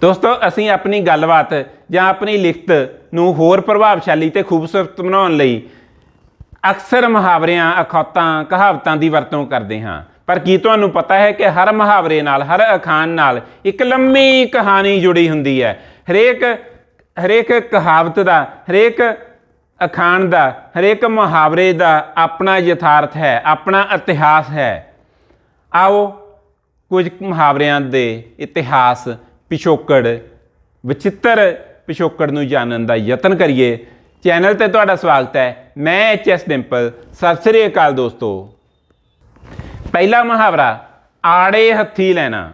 ਦੋਸਤੋ, ਅਸੀਂ ਆਪਣੀ ਗੱਲਬਾਤ ਜਾਂ ਆਪਣੀ ਲਿਖਤ ਨੂੰ ਹੋਰ ਪ੍ਰਭਾਵਸ਼ਾਲੀ ਤੇ ਖੂਬਸੂਰਤ ਬਣਾਉਣ ਲਈ ਅਕਸਰ ਮੁਹਾਵਰਿਆਂ, ਅਖੌਤਾਂ, ਕਹਾਵਤਾਂ ਦੀ ਵਰਤੋਂ ਕਰਦੇ ਹਾਂ। ਪਰ ਕੀ ਤੁਹਾਨੂੰ ਪਤਾ ਹੈ ਕਿ ਹਰ ਮੁਹਾਵਰੇ ਨਾਲ, ਹਰ ਅਖਾਣ ਨਾਲ ਇੱਕ ਲੰਮੀ ਕਹਾਣੀ ਜੁੜੀ ਹੁੰਦੀ ਹੈ। ਹਰੇਕ ਹਰੇਕ ਕਹਾਵਤ ਦਾ, ਹਰੇਕ ਅਖਾਣ ਦਾ, ਹਰੇਕ ਮੁਹਾਵਰੇ ਦਾ ਆਪਣਾ ਯਥਾਰਥ ਹੈ, ਆਪਣਾ ਇਤਿਹਾਸ ਹੈ। ਆਓ ਕੁਝ ਮੁਹਾਵਰਿਆਂ ਦੇ ਇਤਿਹਾਸ ਪਿਛੋਕੜ, ਵਿਚਿੱਤਰ ਪਿਛੋਕੜ ਨੂੰ ਜਾਣਨ ਦਾ ਯਤਨ ਕਰੀਏ। ਚੈਨਲ ਤੇ ਤੁਹਾਡਾ ਸਵਾਗਤ ਹੈ, ਮੈਂ ਐਚ ਐਸ ਡਿੰਪਲ। ਸਤਿ ਸ੍ਰੀ ਅਕਾਲ ਦੋਸਤੋ। ਪਹਿਲਾ ਮੁਹਾਵਰਾ, ਆੜੇ ਹੱਥੀ ਲੈਣਾ।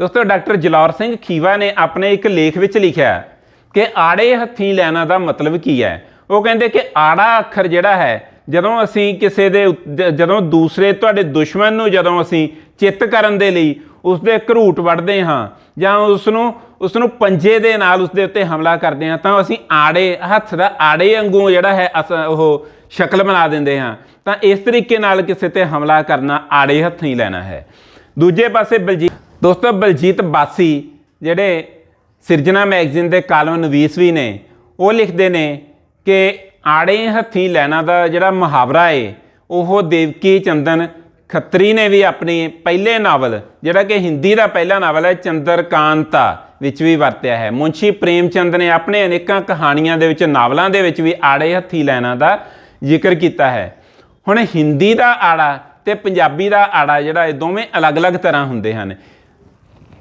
ਦੋਸਤੋ, ਡਾਕਟਰ ਜਲੌਰ ਸਿੰਘ ਖੀਵਾ ਨੇ ਆਪਣੇ ਇੱਕ ਲੇਖ ਵਿੱਚ ਲਿਖਿਆ ਕਿ ਆੜੇ ਹੱਥੀ ਲੈਣਾ ਦਾ ਮਤਲਬ ਕੀ ਹੈ? ਉਹ ਕਹਿੰਦੇ ਕਿ ਆੜਾ ਅੱਖਰ ਜਿਹੜਾ ਹੈ, ਜਦੋਂ ਅਸੀਂ ਕਿਸੇ ਦੇ ਉੱਤੇ- ਜਦੋਂ ਦੂਸਰੇ ਤੁਹਾਡੇ ਦੁਸ਼ਮਣ ਨੂੰ ਜਦੋਂ ਅਸੀਂ ਚਿੱਤ ਕਰਨ ਦੇ ਲਈ ਉਸ ਦੇ ਘਰੂਟ ਵੱਢਦੇ ਹਾਂ ਜਾਂ ਉਸ ਨੂੰ ਉਸ ਨੂੰ ਪੰਜੇ ਦੇ ਨਾਲ ਉਸ ਦੇ ਉੱਤੇ ਹਮਲਾ ਕਰਦੇ ਹਾਂ, ਤਾਂ ਅਸੀਂ ਆੜੇ, ਹੱਥ ਦਾ ਆੜੇ ਵਾਂਗੂ ਜਿਹੜਾ ਹੈ ਅਸ- ਉਹ ਸ਼ਕਲ ਬਣਾ ਦਿੰਦੇ ਹਾਂ। ਤਾਂ ਇਸ ਤਰੀਕੇ ਨਾਲ ਕਿਸੇ ਤੇ ਹਮਲਾ ਕਰਨਾ ਆੜੇ ਹੱਥੀਂ ਲੈਣਾ ਹੈ। ਦੂਜੇ ਪਾਸੇ ਬਲਜੀਤ, ਦੋਸਤੋ ਬਲਜੀਤ ਬਾਸੀ, ਜਿਹੜੇ ਸਿਰਜਣਾ ਮੈਗਜ਼ੀਨ ਦੇ ਕਾਲਮ ਨਵੀਸ ਵੀ ਨੇ, ਉਹ ਲਿਖਦੇ ਨੇ ਕਿ ਆੜੇ ਹੱਥੀਂ ਲੈਣਾ ਦਾ ਜਿਹੜਾ ਮੁਹਾਵਰਾ ਏ, ਉਹ ਦੇਵਕੀ ਚੰਦਨ ਖੱਤਰੀ ਨੇ ਵੀ ਆਪਣੀ ਪਹਿਲੇ ਨਾਵਲ, ਜਿਹੜਾ ਕਿ ਹਿੰਦੀ ਦਾ ਪਹਿਲਾ ਨਾਵਲ ਹੈ, ਚੰਦਰਕਾਂਤਾ, ਵਿੱਚ ਵੀ ਵਰਤਿਆ ਹੈ। ਮੁੰਸ਼ੀ ਪ੍ਰੇਮ ਚੰਦ ਨੇ ਆਪਣੇ ਅਨੇਕਾਂ ਕਹਾਣੀਆਂ ਦੇ ਵਿੱਚ, ਨਾਵਲਾਂ ਦੇ ਵਿੱਚ ਵੀ ਆੜੇ ਹੱਥੀ ਲੈਣਾ ਦਾ ਜ਼ਿਕਰ ਕੀਤਾ ਹੈ। ਹੁਣ ਹਿੰਦੀ ਦਾ ਆੜਾ ਤੇ ਪੰਜਾਬੀ ਦਾ ਆੜਾ ਜਿਹੜਾ ਇਹ ਦੋਵੇਂ ਅਲੱਗ-ਅਲੱਗ ਤਰ੍ਹਾਂ ਹੁੰਦੇ ਹਨ।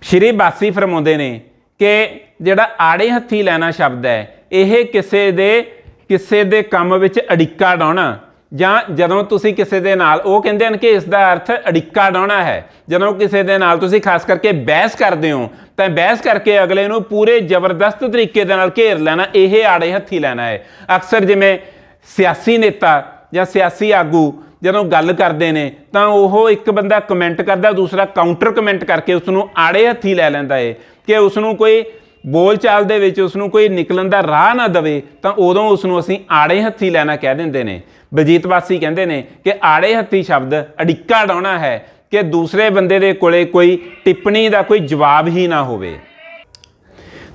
ਸ਼੍ਰੀ ਬਾਸੀ ਫਰਮਾਉਂਦੇ ਨੇ ਕਿ ਜਿਹੜਾ ਆੜੇ ਹੱਥੀ ਲੈਣਾ ਸ਼ਬਦ ਹੈ, ਇਹ ਕਿਸੇ ਦੇ ਕਿਸੇ ਦੇ ਕੰਮ ਵਿੱਚ ਅੜਿੱਕਾ ਡਾਉਣਾ ਜਾਂ ਜਦੋਂ ਤੁਸੀਂ ਕਿਸੇ ਦੇ ਨਾਲ, ਉਹ ਕਹਿੰਦੇ ਹਨ ਕਿ ਇਸ ਦਾ ਅਰਥ ਅੜਿੱਕਾ ਡਾਉਣਾ ਹੈ। ਜਦੋਂ ਕਿਸੇ ਦੇ ਨਾਲ ਤੁਸੀਂ ਖਾਸ ਕਰਕੇ ਬਹਿਸ ਕਰਦੇ ਹੋ, ਤਾਂ ਬਹਿਸ ਕਰਕੇ ਅਗਲੇ ਨੂੰ ਪੂਰੇ ਜ਼ਬਰਦਸਤ ਤਰੀਕੇ ਦੇ ਨਾਲ ਘੇਰ ਲੈਣਾ, ਇਹ ਆੜੇ ਹੱਥੀ ਲੈਣਾ ਹੈ। ਅਕਸਰ ਜਿਵੇਂ ਸਿਆਸੀ ਨੇਤਾ ਜਾਂ ਸਿਆਸੀ ਆਗੂ ਜਦੋਂ ਗੱਲ ਕਰਦੇ ਨੇ, ਤਾਂ ਉਹ ਇੱਕ ਬੰਦਾ ਕਮੈਂਟ ਕਰਦਾ, ਦੂਸਰਾ ਕਾਊਂਟਰ ਕਮੈਂਟ ਕਰਕੇ ਉਸ ਨੂੰ ਆੜੇ ਹੱਥੀ ਲੈ ਲੈਂਦਾ ਏ। ਕਿ ਉਸ ਨੂੰ ਕੋਈ ਬੋਲਚਾਲ ਦੇ ਵਿੱਚ ਉਸ ਨੂੰ ਕੋਈ ਨਿਕਲਣ ਦਾ ਰਾਹ ਨਾ ਦਵੇ, ਤਾਂ ਉਦੋਂ ਉਸ ਨੂੰ ਅਸੀਂ ਆੜੇ ਹੱਥੀ ਲੈਣਾ ਕਹਿ ਦਿੰਦੇ ਨੇ। ਬਲਜੀਤ ਵਾਸੀ ਕਹਿੰਦੇ ਨੇ ਕਿ ਆੜੇ ਹੱਥੀ ਸ਼ਬਦ ਅੜਿੱਕਾ ਡਾਉਣਾ ਹੈ ਕਿ ਦੂਸਰੇ ਬੰਦੇ ਦੇ ਕੋਲੇ ਕੋਈ ਟਿੱਪਣੀ ਦਾ ਕੋਈ ਜਵਾਬ ਹੀ ਨਾ ਹੋਵੇ।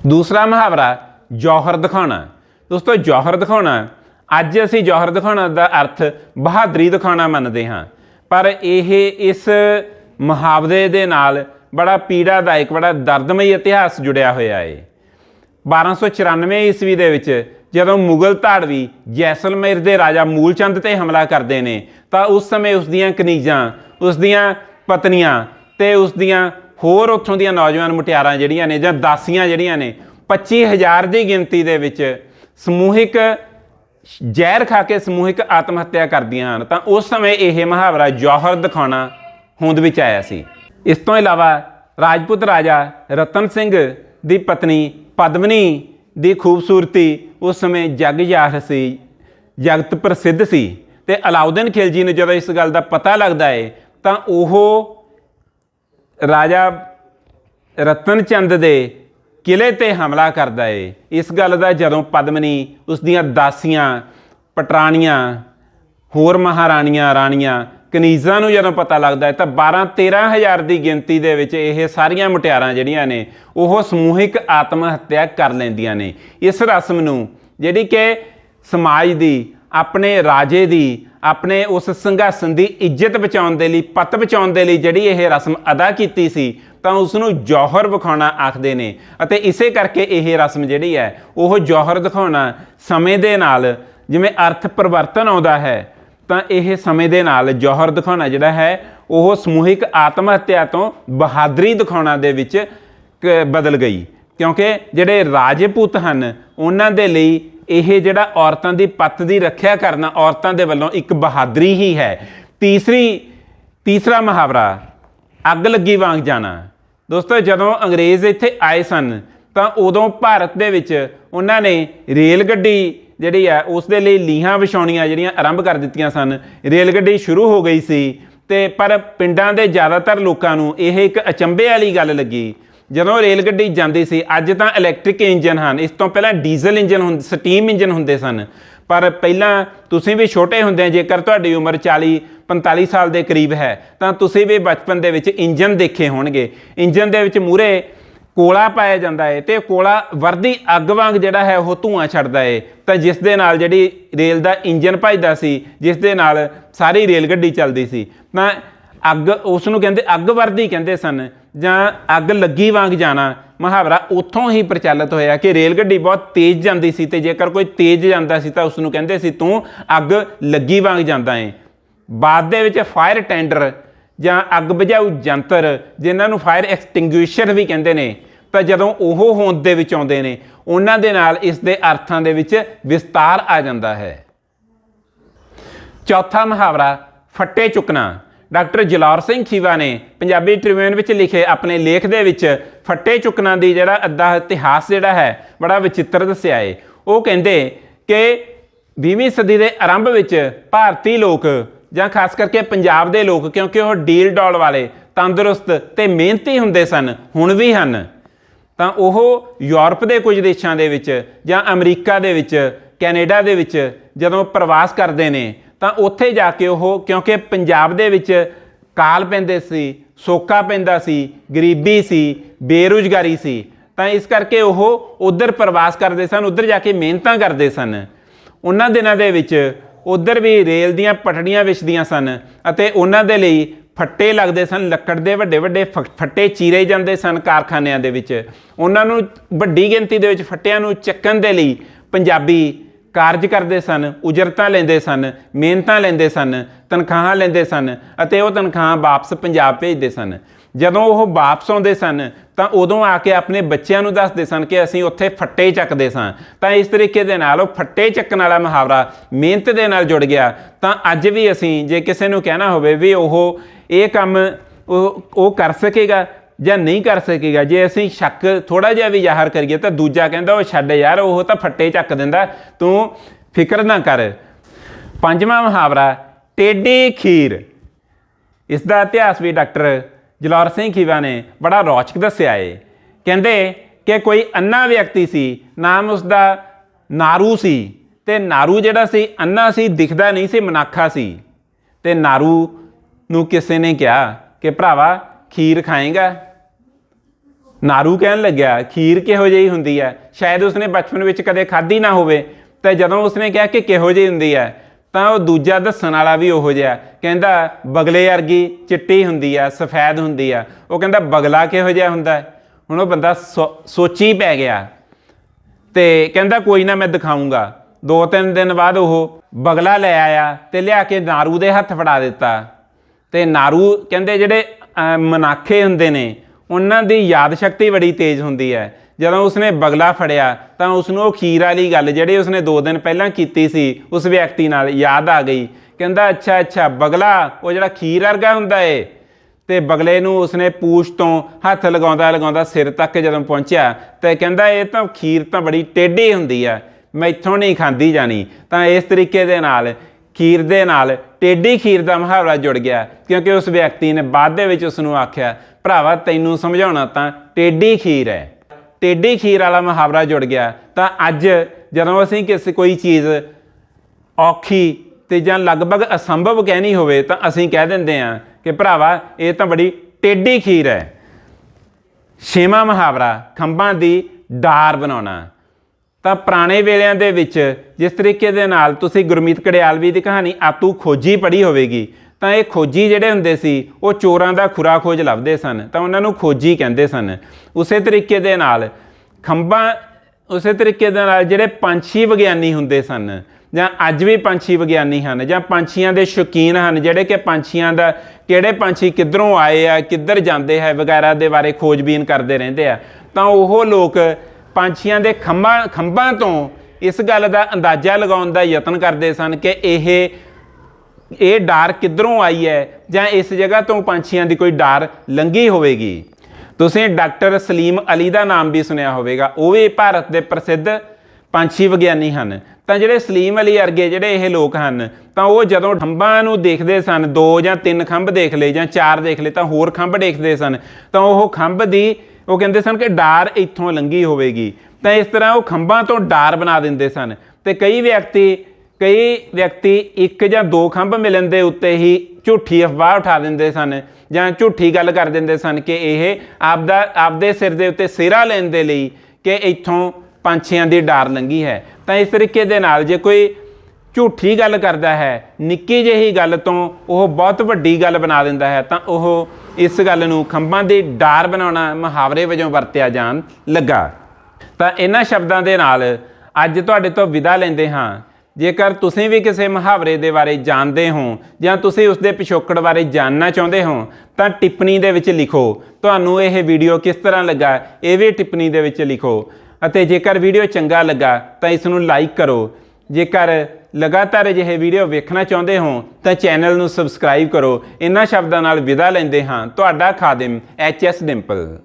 ਦੂਸਰਾ ਮੁਹਾਵਰਾ, ਜੌਹਰ ਦਿਖਾਉਣਾ। ਦੋਸਤੋ, ਜੌਹਰ ਦਿਖਾਉਣਾ, ਅੱਜ ਅਸੀਂ ਜੌਹਰ ਦਿਖਾਉਣਾ ਦਾ ਅਰਥ ਬਹਾਦਰੀ ਦਿਖਾਉਣਾ ਮੰਨਦੇ ਹਾਂ। ਪਰ ਇਹ ਇਸ ਮੁਹਾਵਰੇ ਦੇ ਨਾਲ ਬੜਾ ਪੀੜਾਦਾਇਕ, ਬੜਾ ਦਰਦਮਈ ਇਤਿਹਾਸ ਜੁੜਿਆ ਹੋਇਆ ਹੈ 1294 ਈਸਵੀ ਦੇ ਵਿੱਚ ਜਦੋਂ ਮੁਗਲ ਧਾੜਵੀ ਜੈਸਲਮੇਰ ਦੇ ਰਾਜਾ ਮੂਲਚੰਦ ਤੇ ਹਮਲਾ ਕਰਦੇ ਨੇ, ਤਾਂ ਉਸ ਸਮੇਂ ਉਸ ਦੀਆਂ ਕਨੀਜ਼ਾਂ, ਉਸ ਦੀਆਂ ਪਤਨੀਆਂ ਤੇ ਉਸ ਦੀਆਂ ਹੋਰ ਉੱਥੋਂ ਦੀਆਂ ਨੌਜਵਾਨ ਮੁਟਿਆਰਾਂ ਜਿਹੜੀਆਂ ਨੇ ਜਾਂ ਦਾਸੀਆਂ ਜਿਹੜੀਆਂ ਨੇ 25000 ਦੀ ਗਿਣਤੀ ਦੇ ਵਿੱਚ ਸਮੂਹਿਕ ਜ਼ਹਿਰ ਖਾ ਕੇ ਸਮੂਹਿਕ ਆਤਮ ਹੱਤਿਆ ਕਰਦੀਆਂ ਹਨ। ਤਾਂ ਉਸ ਸਮੇਂ ਇਹ ਮੁਹਾਵਰਾ ਜੌਹਰ ਦਿਖਾਉਣਾ ਹੋਂਦ ਵਿੱਚ ਆਇਆ ਸੀ। ਇਸ ਤੋਂ ਇਲਾਵਾ ਰਾਜਪੂਤ ਰਾਜਾ ਰਤਨ ਸਿੰਘ ਦੀ ਪਤਨੀ ਪਦਮਨੀ ਦੀ ਖੂਬਸੂਰਤੀ ਉਸ ਸਮੇਂ ਜਗ ਜ਼ਾਹਰ ਸੀ, ਜਗਤ ਪ੍ਰਸਿੱਧ ਸੀ ਤੇ ਅਲਾਉਦੀਨ ਖਿਲਜੀ ਨੂੰ ਜਦੋਂ ਇਸ ਗੱਲ ਦਾ ਪਤਾ ਲੱਗਦਾ ਹੈ ਤਾਂ ਉਹ ਰਾਜਾ ਰਤਨ ਚੰਦ ਦੇ ਕਿਲੇ ਤੇ ਹਮਲਾ ਕਰਦਾ ਏ। ਇਸ ਗੱਲ ਦਾ ਜਦੋਂ ਪਦਮਨੀ ਉਸ ਦੀਆਂ ਦਾਸੀਆਂ, ਪਟਰਾਣੀਆਂ, ਹੋਰ ਮਹਾਰਾਣੀਆਂ, ਰਾਣੀਆਂ ਕਨੀਜ਼ਾਂ ਨੂੰ ਜਦੋਂ ਪਤਾ ਲੱਗਦਾ ਹੈ ਤਾਂ 12 13000 ਦੀ ਗਿਣਤੀ ਦੇ ਵਿੱਚ ਇਹ ਸਾਰੀਆਂ ਮੁਟਿਆਰਾਂ ਜਿਹੜੀਆਂ ਨੇ, ਉਹ ਸਮੂਹਿਕ ਆਤਮ ਹੱਤਿਆ ਕਰ ਲੈਂਦੀਆਂ ਨੇ। ਇਸ ਰਸਮ ਨੂੰ ਜਿਹੜੀ ਕਿ ਸਮਾਜ ਦੀ, ਆਪਣੇ ਰਾਜੇ ਦੀ, ਆਪਣੇ ਉਸ ਸੰਘਰਸ਼ਣ ਦੀ ਇੱਜ਼ਤ ਬਚਾਉਣ ਦੇ ਲਈ, ਪਤ ਬਚਾਉਣ ਦੇ ਲਈ ਜਿਹੜੀ ਇਹ ਰਸਮ ਅਦਾ ਕੀਤੀ ਸੀ, ਤਾਂ ਉਸ ਨੂੰ ਜੌਹਰ ਵਿਖਾਉਣਾ ਆਖਦੇ ਨੇ। ਅਤੇ ਇਸੇ ਕਰਕੇ ਇਹ ਰਸਮ ਜਿਹੜੀ ਹੈ, ਉਹ ਜੌਹਰ ਦਿਖਾਉਣਾ ਸਮੇਂ ਦੇ ਨਾਲ ਜਿਵੇਂ ਅਰਥ ਪਰਿਵਰਤਨ ਆਉਂਦਾ ਹੈ ਤਾਂ ਇਹ ਸਮੇਂ ਦੇ ਨਾਲ ਜੋਹਰ ਦਿਖਾਉਣਾ ਜਿਹੜਾ ਹੈ, ਉਹ ਸਮੂਹਿਕ ਆਤਮ ਹੱਤਿਆ ਤੋਂ ਬਹਾਦਰੀ ਦਿਖਾਉਣਾ ਦੇ ਵਿੱਚ ਕ- ਬਦਲ ਗਈ। ਕਿਉਂਕਿ ਜਿਹੜੇ ਰਾਜਪੂਤ ਹਨ, ਉਹਨਾਂ ਦੇ ਲਈ ਇਹ ਜਿਹੜਾ ਔਰਤਾਂ ਦੀ ਪੱਤ ਦੀ ਰੱਖਿਆ ਕਰਨਾ ਔਰਤਾਂ ਦੇ ਵੱਲੋਂ ਇੱਕ ਬਹਾਦਰੀ ਹੀ ਹੈ। ਤੀਸਰੀ, ਤੀਸਰਾ ਮੁਹਾਵਰਾ, ਅੱਗ ਲੱਗੀ ਵਾਂਗ ਜਾਣਾ। ਦੋਸਤੋ, ਜਦੋਂ ਅੰਗਰੇਜ਼ ਇੱਥੇ ਆਏ ਸਨ, ਤਾਂ ਉਦੋਂ ਭਾਰਤ ਦੇ ਵਿੱਚ ਉਹਨਾਂ ਨੇ ਰੇਲ ਗੱਡੀ ਜਿਹੜੀ ਹੈ ਉਸ ਦੇ ਲਈ ਲੀਹਾਂ ਵਿਛਾਉਣੀਆਂ ਜਿਹੜੀਆਂ ਆਰੰਭ ਕਰ ਦਿੱਤੀਆਂ ਸਨ। ਰੇਲ ਗੱਡੀ ਸ਼ੁਰੂ ਹੋ ਗਈ ਸੀ ਤੇ ਪਰ ਪਿੰਡਾਂ ਦੇ ਜ਼ਿਆਦਾਤਰ ਲੋਕਾਂ ਨੂੰ ਇਹ ਇੱਕ ਅਚੰਭੇ ਵਾਲੀ ਗੱਲ ਲੱਗੀ। ਜਦੋਂ ਰੇਲ ਗੱਡੀ ਜਾਂਦੀ ਸੀ, ਅੱਜ ਤਾਂ ਇਲੈਕਟ੍ਰਿਕ ਇੰਜਨ ਹਨ। ਇਸ ਤੋਂ ਪਹਿਲਾਂ ਡੀਜ਼ਲ ਇੰਜਨ ਹੁੰਦੇ ਸਟੀਮ ਇੰਜਨ ਹੁੰਦੇ ਸਨ। ਪਰ ਪਹਿਲਾਂ ਤੁਸੀਂ ਵੀ ਛੋਟੇ ਹੁੰਦੇ, ਜੇਕਰ ਤੁਹਾਡੀ ਉਮਰ 40 45 ਸਾਲ ਦੇ ਕਰੀਬ ਹੈ, ਤਾਂ ਤੁਸੀਂ ਵੀ ਬਚਪਨ ਦੇ ਵਿੱਚ ਇੰਜਨ ਦੇਖੇ ਹੋਣਗੇ। ਇੰਜਨ ਦੇ ਵਿੱਚ ਮੂਰੇ ਕੋਲਾ ਪਾਇਆ ਜਾਂਦਾ ਹੈ ਤੇ ਕੋਲਾ ਵਰਦੀ ਅੱਗ ਵਾਂਗ ਜਿਹੜਾ ਹੈ ਉਹ ਧੂਆਂ ਛੱਡਦਾ ਹੈ ਤਾਂ ਜਿਸ ਦੇ ਨਾਲ ਜਿਹੜੀ ਰੇਲ ਦਾ ਇੰਜਨ ਭਜਦਾ ਸੀ, ਜਿਸ ਦੇ ਨਾਲ ਸਾਰੀ ਰੇਲ ਗੱਡੀ ਚੱਲਦੀ ਸੀ। ਤਾਂ ਅੱਗ ਉਸ ਨੂੰ ਕਹਿੰਦੇ ਅੱਗ ਵਰਦੀ ਕਹਿੰਦੇ ਸਨ, ਜਾਂ ਅੱਗ ਲੱਗੀ ਵਾਂਗ ਜਾਣਾ। ਮੁਹਾਵਰਾ, ਉੱਥੋਂ ਹੀ ਪ੍ਰਚਲਿਤ ਹੋਇਆ ਕਿ ਰੇਲ ਗੱਡੀ ਬਹੁਤ ਤੇਜ਼ ਜਾਂਦੀ ਸੀ ਤੇ ਜੇਕਰ ਕੋਈ ਤੇਜ਼ ਜਾਂਦਾ ਸੀ ਤਾਂ ਉਸ ਨੂੰ ਕਹਿੰਦੇ ਸੀ, ਤੂੰ ਅੱਗ ਲੱਗੀ ਵਾਂਗ ਜਾਂਦਾ ਏ। ਬਾਅਦ ਦੇ ਵਿੱਚ ਫਾਇਰ ਟੈਂਡਰ ਜਾਂ ਅੱਗ ਬੁਝਾਊ ਯੰਤਰ ਜਿਨ੍ਹਾਂ ਨੂੰ ਫਾਇਰ ਐਕਸਟਿੰਗੁਇਸ਼ਰ ਵੀ ਕਹਿੰਦੇ ਨੇ, ਤਾਂ ਜਦੋਂ ਉਹ ਹੋਂਦ ਦੇ ਵਿੱਚ ਆਉਂਦੇ ਨੇ, ਉਹਨਾਂ ਦੇ ਨਾਲ ਇਸ ਦੇ ਅਰਥਾਂ ਦੇ ਵਿੱਚ ਵਿਸਤਾਰ ਆ ਜਾਂਦਾ ਹੈ। ਚੌਥਾ ਮੁਹਾਵਰਾ, ਫੱਟੇ ਚੁੱਕਣਾ। ਡਾਕਟਰ ਜਲੌਰ ਸਿੰਘ ਖੀਵਾ ਨੇ ਪੰਜਾਬੀ ਟ੍ਰਿਬਿਊਨ ਵਿੱਚ ਲਿਖੇ ਆਪਣੇ ਲੇਖ ਦੇ ਵਿੱਚ ਫੱਟੇ ਚੁੱਕਣਾ ਦੀ ਜਿਹੜਾ ਅੱਧਾ ਇਤਿਹਾਸ ਜਿਹੜਾ ਹੈ, ਬੜਾ ਵਿਚਿੱਤਰ ਦੱਸਿਆ ਏ। ਉਹ ਕਹਿੰਦੇ ਕਿ 20ਵੀਂ ਸਦੀ ਦੇ ਆਰੰਭ ਵਿੱਚ ਭਾਰਤੀ ਲੋਕ ਜਾਂ ਖਾਸ ਕਰਕੇ ਪੰਜਾਬ ਦੇ ਲੋਕ, ਕਿਉਂਕਿ ਉਹ ਡੀਲ ਡੌਲ ਵਾਲੇ, ਤੰਦਰੁਸਤ ਤੇ ਮਿਹਨਤੀ ਹੁੰਦੇ ਸਨ, ਹੁਣ ਵੀ ਹਨ। ਤਾਂ ਉਹ ਯੂਰਪ ਦੇ ਕੁਝ ਦੇਸ਼ਾਂ ਦੇ ਵਿੱਚ ਜਾਂ ਅਮਰੀਕਾ ਦੇ ਵਿੱਚ, ਕੈਨੇਡਾ ਦੇ ਵਿੱਚ ਜਦੋਂ ਪ੍ਰਵਾਸ ਕਰਦੇ ਨੇ, ਤਾਂ ਉੱਥੇ ਜਾ ਕੇ ਉਹ, ਕਿਉਂਕਿ ਪੰਜਾਬ ਦੇ ਵਿੱਚ ਕਾਲ ਪੈਂਦੇ ਸੀ, ਸੋਕਾ ਪੈਂਦਾ ਸੀ, ਗਰੀਬੀ ਸੀ, ਬੇਰੁਜ਼ਗਾਰੀ ਸੀ, ਤਾਂ ਇਸ ਕਰਕੇ ਉਹ ਉਧਰ ਪ੍ਰਵਾਸ ਕਰਦੇ ਸਨ, ਉਧਰ ਜਾ ਕੇ ਮਿਹਨਤਾਂ ਕਰਦੇ ਸਨ। ਉਹਨਾਂ ਦਿਨਾਂ ਦੇ ਵਿੱਚ ਉਧਰ ਵੀ ਰੇਲ ਦੀਆਂ ਪਟੜੀਆਂ ਵਿਛਦੀਆਂ ਸਨ ਅਤੇ ਉਹਨਾਂ ਦੇ ਲਈ ਫੱਟੇ ਲੱਗਦੇ ਸਨ, ਲੱਕੜ ਦੇ ਵੱਡੇ ਵੱਡੇ ਫ- ਫੱਟੇ ਚੀਰੇ ਜਾਂਦੇ ਸਨ ਕਾਰਖਾਨਿਆਂ ਦੇ ਵਿੱਚ। ਉਹਨਾਂ ਨੂੰ ਵੱਡੀ ਗਿਣਤੀ ਦੇ ਵਿੱਚ ਫੱਟਿਆਂ ਨੂੰ ਚੱਕਣ ਦੇ ਲਈ ਪੰਜਾਬੀ ਕਾਰਜ ਕਰਦੇ ਸਨ, ਉਜਰਤਾਂ ਲੈਂਦੇ ਸਨ, ਮਿਹਨਤਾਂ ਲੈਂਦੇ ਸਨ, ਤਨਖਾਹਾਂ ਲੈਂਦੇ ਸਨ ਅਤੇ ਉਹ ਤਨਖਾਹਾਂ ਵਾਪਸ ਪੰਜਾਬ ਭੇਜਦੇ ਸਨ। ਜਦੋਂ ਉਹ ਵਾਪਸ ਆਉਂਦੇ ਸਨ ਤਾਂ ਉਦੋਂ ਆ ਕੇ ਆਪਣੇ ਬੱਚਿਆਂ ਨੂੰ ਦੱਸਦੇ ਸਨ ਕਿ ਅਸੀਂ ਉੱਥੇ ਫੱਟੇ ਚੱਕਦੇ ਸਾਂ। ਤਾਂ ਇਸ ਤਰੀਕੇ ਦੇ ਨਾਲ ਉਹ ਫੱਟੇ ਚੱਕਣ ਵਾਲਾ ਮੁਹਾਵਰਾ ਮਿਹਨਤ ਦੇ ਨਾਲ ਜੁੜ ਗਿਆ। ਤਾਂ ਅੱਜ ਵੀ ਅਸੀਂ ਜੇ ਕਿਸੇ ਨੂੰ ਕਹਿਣਾ ਹੋਵੇ ਵੀ ਉਹ ਇਹ ਕੰਮ ਉਹ ਉਹ ਕਰ ਸਕੇਗਾ ਜਾਂ ਨਹੀਂ ਕਰ ਸਕੇਗਾ, ਜੇ ਅਸੀਂ ਸ਼ੱਕ ਥੋੜਾ ਜਿਹਾ ਵੀ ਜ਼ਾਹਰ ਕਰੀਏ ਤਾਂ ਦੂਜਾ ਕਹਿੰਦਾ, ਉਹ ਛੱਡ ਯਾਰ, ਉਹ ਤਾਂ ਫੱਟੇ ਚੱਕ ਦਿੰਦਾ, ਤੂੰ ਫਿਕਰ ਨਾ ਕਰ। ਪੰਜਵਾਂ ਮੁਹਾਵਰਾ, ਟੇਢੀ ਖੀਰ। ਇਸ ਦਾ ਇਤਿਹਾਸ ਵੀ ਡਾਕਟਰ ਜਲੌਰ ਸਿੰਘ ਖੀਵਾ ਨੇ ਬੜਾ ਰੌਚਕ ਦੱਸਿਆ ਏ। ਕਹਿੰਦੇ ਕਿ ਕੋਈ ਅੰਨਾ ਵਿਅਕਤੀ ਸੀ, ਨਾਮ ਉਸਦਾ ਨਾਰੂ ਸੀ ਤੇ ਨਾਰੂ ਜਿਹੜਾ ਸੀ, ਅੰਨਾ ਸੀ, ਦਿਖਦਾ ਨਹੀਂ ਸੀ, ਮਨਾਖਾ ਸੀ। ਤੇ ਨਾਰੂ ਨੂੰ ਕਿਸੇ ਨੇ ਕਿਹਾ ਕਿ ਭਰਾਵਾ, ਖੀਰ ਖਾਏਗਾ? ਨਾਰੂ ਕਹਿਣ ਲੱਗਿਆ, ਖੀਰ ਕਿਹੋ ਜਿਹੀ ਹੁੰਦੀ ਹੈ? ਸ਼ਾਇਦ ਉਸਨੇ ਬਚਪਨ ਵਿੱਚ ਕਦੇ ਖਾਧੀ ਨਾ ਹੋਵੇ। ਤੇ ਜਦੋਂ ਉਸਨੇ ਕਿਹਾ ਕਿ ਕਿਹੋ ਜਿਹੀ ਹੁੰਦੀ ਹੈ ਤਾਂ ਉਹ ਦੂਜਾ ਦੱਸਣ ਵਾਲਾ ਵੀ ਉਹੋ ਜਿਹਾ ਕਹਿੰਦਾ, ਬਗਲੇ ਵਰਗੀ ਚਿੱਟੀ ਹੁੰਦੀ ਆ, ਸਫੈਦ ਹੁੰਦੀ ਆ। ਉਹ ਕਹਿੰਦਾ, ਬਗਲਾ ਕਿਹੋ ਜਿਹਾ ਹੁੰਦਾ ਹੁਣ ਉਹ ਬੰਦਾ ਸੋ- ਸੋਚੀ ਪੈ ਗਿਆ। ਤੇ ਕਹਿੰਦਾ, ਕੋਈ ਨਾ, ਮੈਂ ਦਿਖਾਉਂਗਾ ਦੋ ਤਿੰਨ ਦਿਨ ਬਾਅਦ ਉਹ ਬਗਲਾ ਲੈ ਆਇਆ ਤੇ ਲਿਆ ਕੇ ਨਾਰੂ ਦੇ ਹੱਥ ਫੜਾ ਦਿੱਤਾ। ਤੇ ਨਾਰੂ ਕਹਿੰਦੇ ਜਿਹੜੇ ਮਨਾਖੇ ਹੁੰਦੇ ਨੇ, ਉਹਨਾਂ ਦੀ ਯਾਦ ਸ਼ਕਤੀ ਬੜੀ ਤੇਜ਼ ਹੁੰਦੀ ਹੈ। ਜਦੋਂ ਉਸਨੇ ਬਗਲਾ ਫੜਿਆ ਤਾਂ ਉਸ ਨੂੰ ਉਹ ਖੀਰ ਵਾਲੀ ਗੱਲ ਜਿਹੜੀ ਉਸਨੇ 2 ਦਿਨ ਪਹਿਲਾਂ ਕੀਤੀ ਸੀ, ਉਸ ਵਿਅਕਤੀ ਨਾਲ ਯਾਦ ਆ ਗਈ। ਕਹਿੰਦਾ, ਅੱਛਾ ਅੱਛਾ, ਬਗਲਾ, ਉਹ ਜਿਹੜਾ ਖੀਰ ਵਰਗਾ ਹੁੰਦਾ ਏ। ਤੇ ਬਗਲੇ ਨੂੰ ਉਸਨੇ ਪੂਛ ਤੋਂ ਹੱਥ ਲਗਾਉਂਦਾ ਲਗਾਉਂਦਾ ਸਿਰ ਤੱਕ ਜਦੋਂ ਪਹੁੰਚਿਆ ਤੇ ਕਹਿੰਦਾ, ਇਹ ਤਾਂ ਖੀਰ ਤਾਂ ਬੜੀ ਟੇਢੀ ਹੁੰਦੀ ਆ ਮੈਥੋਂ ਨਹੀਂ ਖਾਂਦੀ ਜਾਣੀ। ਤਾਂ ਇਸ ਤਰੀਕੇ ਦੇ ਨਾਲ, ਖੀਰ ਦੇ ਨਾਲ ਟੇਢੀ ਖੀਰ ਦਾ ਮੁਹਾਵਰਾ ਜੁੜ ਗਿਆ ਕਿਉਂਕਿ ਉਸ ਵਿਅਕਤੀ ਨੇ ਬਾਅਦ ਦੇ ਵਿੱਚ ਉਸ ਨੂੰ ਆਖਿਆ, ਭਰਾਵਾ, ਤੈਨੂੰ ਸਮਝਾਉਣਾ ਤਾਂ ਟੇਢੀ ਖੀਰ ਹੈ। ਟੇਢੀ ਖੀਰ ਵਾਲਾ ਮੁਹਾਵਰਾ ਜੁੜ ਗਿਆ। ਤਾਂ ਅੱਜ ਜਦੋਂ ਅਸੀਂ ਕਿਸੇ ਕੋਈ ਚੀਜ਼ ਔਖੀ ਤੇ ਜਾਂ ਲਗਭਗ ਅਸੰਭਵ ਕਹਿਣੀ ਹੋਵੇ ਤਾਂ ਅਸੀਂ ਕਹਿ ਦਿੰਦੇ ਹਾਂ ਕਿ ਭਰਾਵਾ, ਇਹ ਤਾਂ ਬੜੀ ਟੇਢੀ ਖੀਰ ਹੈ। ਛੇਵਾਂ ਮੁਹਾਵਰਾ, ਖੰਭਾਂ ਦੀ ਡਾਰ ਬਣਾਉਣਾ। ਤਾਂ ਪੁਰਾਣੇ ਵੇਲਿਆਂ ਦੇ ਵਿੱਚ ਜਿਸ ਤਰੀਕੇ ਦੇ ਨਾਲ ਤੁਸੀਂ ਗੁਰਮੀਤ ਕੜਿਆਲਵੀ ਦੀ ਕਹਾਣੀ ਆਤੂ ਖੋਜੀ ਪੜ੍ਹੀ ਹੋਵੇਗੀ ਤਾਂ ਇਹ ਖੋਜੀ ਜਿਹੜੇ ਹੁੰਦੇ ਸੀ, ਉਹ ਚੋਰਾਂ ਦਾ ਖੁਰਾ ਖੋਜ ਲੱਭਦੇ ਸਨ, ਤਾਂ ਉਹਨਾਂ ਨੂੰ ਖੋਜੀ ਕਹਿੰਦੇ ਸਨ। ਉਸੇ ਤਰੀਕੇ ਦੇ ਨਾਲ ਖੰਭਾਂ, ਉਸੇ ਤਰੀਕੇ ਦੇ ਨਾਲ ਜਿਹੜੇ ਪੰਛੀ ਵਿਗਿਆਨੀ ਹੁੰਦੇ ਸਨ, ਜਾਂ ਅੱਜ ਵੀ ਪੰਛੀ ਵਿਗਿਆਨੀ ਹਨ, ਜਾਂ ਪੰਛੀਆਂ ਦੇ ਸ਼ੌਕੀਨ ਹਨ, ਜਿਹੜੇ ਕਿ ਪੰਛੀਆਂ ਦਾ ਕਿਹੜੇ ਪੰਛੀ ਕਿੱਧਰੋਂ ਆਏ ਆ, ਕਿੱਧਰ ਜਾਂਦੇ ਹੈ ਵਗੈਰਾ ਦੇ ਬਾਰੇ ਖੋਜਬੀਨ ਕਰਦੇ ਰਹਿੰਦੇ ਆ, ਤਾਂ ਉਹ ਲੋਕ ਪੰਛੀਆਂ ਦੇ ਖੰਭਾਂ ਖੰਭਾਂ ਤੋਂ ਇਸ ਗੱਲ ਦਾ ਅੰਦਾਜ਼ਾ ਲਗਾਉਣ ਦਾ ਯਤਨ ਕਰਦੇ ਸਨ ਕਿ ਇਹ ਇਹ ਡਾਰ ਕਿੱਧਰੋਂ ਆਈ ਹੈ? ਜਾਂ ਇਸ ਜਗ੍ਹਾ ਤੋਂ ਪੰਛੀਆਂ ਦੀ ਕੋਈ ਡਾਰ ਲੰਗੀ ਹੋਵੇਗੀ? ਤੁਸੀਂ ਡਾਕਟਰ ਸਲੀਮ ਅਲੀ ਦਾ ਨਾਮ ਵੀ ਸੁਣਿਆ ਹੋਵੇਗਾ। ਉਹ ਵੀ ਭਾਰਤ ਦੇ ਪ੍ਰਸਿੱਧ ਪੰਛੀ ਵਿਗਿਆਨੀ ਹਨ। ਤਾਂ ਜਿਹੜੇ ਸਲੀਮ ਅਲੀ ਵਰਗੇ ਜਿਹੜੇ ਇਹ ਲੋਕ ਹਨ, ਤਾਂ ਉਹ ਜਦੋਂ ਖੰਭਾਂ ਨੂੰ ਦੇਖਦੇ ਸਨ, ਦੋ ਜਾਂ ਤਿੰਨ ਖੰਭ ਦੇਖ ਲਏ ਜਾਂ ਚਾਰ ਦੇਖ ਲਏ, ਤਾਂ ਹੋਰ ਖੰਭ ਦੇਖਦੇ ਸਨ, ਤਾਂ ਉਹ ਖੰਭ ਦੀ ਉਹ ਕਹਿੰਦੇ ਸਨ ਕਿ ਡਾਰ ਇੱਥੋਂ ਲੰਗੀ ਹੋਵੇਗੀ। ਤਾਂ ਇਸ ਤਰ੍ਹਾਂ ਉਹ ਖੰਭਾਂ ਤੋਂ ਡਾਰ ਬਣਾ ਦਿੰਦੇ ਸਨ। ਤੇ ਕਈ ਵਿਅਕਤੀ ਕਈ ਵਿਅਕਤੀ ਇੱਕ ਜਾਂ ਦੋ ਖੰਭ ਮਿਲਣ ਦੇ ਉੱਤੇ ਹੀ ਝੂਠੀ ਅਫਵਾਹ ਉਠਾ ਦਿੰਦੇ ਸਨ ਜਾਂ ਝੂਠੀ ਗੱਲ ਕਰ ਦਿੰਦੇ ਸਨ ਕਿ ਇਹ ਆਪਦਾ, ਆਪਦੇ ਸਿਰ ਦੇ ਉੱਤੇ ਸਿਹਰਾ ਲੈਣ ਦੇ ਲਈ ਕਿ ਇੱਥੋਂ ਪੰਛੀਆਂ ਦੀ ਡਾਰ ਲੰਗੀ ਹੈ। ਤਾਂ ਇਸ ਤਰੀਕੇ ਦੇ ਨਾਲ ਜੇ ਕੋਈ ਝੂਠੀ ਗੱਲ ਕਰਦਾ ਹੈ, ਨਿੱਕੀ ਜਿਹੀ ਗੱਲ ਤੋਂ ਉਹ ਬਹੁਤ ਵੱਡੀ ਗੱਲ ਬਣਾ ਦਿੰਦਾ ਹੈ, ਤਾਂ ਉਹ ਇਸ ਗੱਲ ਨੂੰ ਖੰਭਾਂ ਦੀ ਡਾਰ ਬਣਾਉਣਾ ਮੁਹਾਵਰੇ ਵਜੋਂ ਵਰਤਿਆ ਜਾਣ ਲੱਗਾ। ਤਾਂ ਇਹਨਾਂ ਸ਼ਬਦਾਂ ਦੇ ਨਾਲ ਅੱਜ ਤੁਹਾਡੇ ਤੋਂ ਵਿਦਾ ਲੈਂਦੇ ਹਾਂ। ਜੇਕਰ ਤੁਸੀਂ ਵੀ ਕਿਸੇ ਮੁਹਾਵਰੇ ਦੇ ਬਾਰੇ ਜਾਣਦੇ ਹੋ ਜਾਂ ਤੁਸੀਂ ਉਸ ਦੇ ਪਿਛੋਕੜ ਬਾਰੇ ਜਾਣਨਾ ਚਾਹੁੰਦੇ ਹੋ, ਤਾਂ ਟਿੱਪਣੀ ਦੇ ਵਿੱਚ ਲਿਖੋ, ਤੁਹਾਨੂੰ ਇਹ ਵੀਡੀਓ ਕਿਸ ਤਰ੍ਹਾਂ ਲੱਗਾ? ਇਹ ਵੀ ਟਿੱਪਣੀ ਦੇ ਵਿੱਚ ਲਿਖੋ। ਅਤੇ ਜੇਕਰ ਵੀਡੀਓ ਚੰਗਾ ਲੱਗਾ, ਤਾਂ ਇਸ ਨੂੰ ਲਾਈਕ ਕਰੋ। ਜੇਕਰ ਲਗਾਤਾਰ ਅਜਿਹੇ ਵੀਡੀਓ ਵੇਖਣਾ ਚਾਹੁੰਦੇ ਹੋ, ਤਾਂ ਚੈਨਲ ਨੂੰ ਸਬਸਕ੍ਰਾਈਬ ਕਰੋ। ਇਹਨਾਂ ਸ਼ਬਦਾਂ ਨਾਲ ਵਿਦਾ ਲੈਂਦੇ ਹਾਂ। ਤੁਹਾਡਾ ਖਾਦਮ, ਐਚ ਐਸ ਡਿੰਪਲ।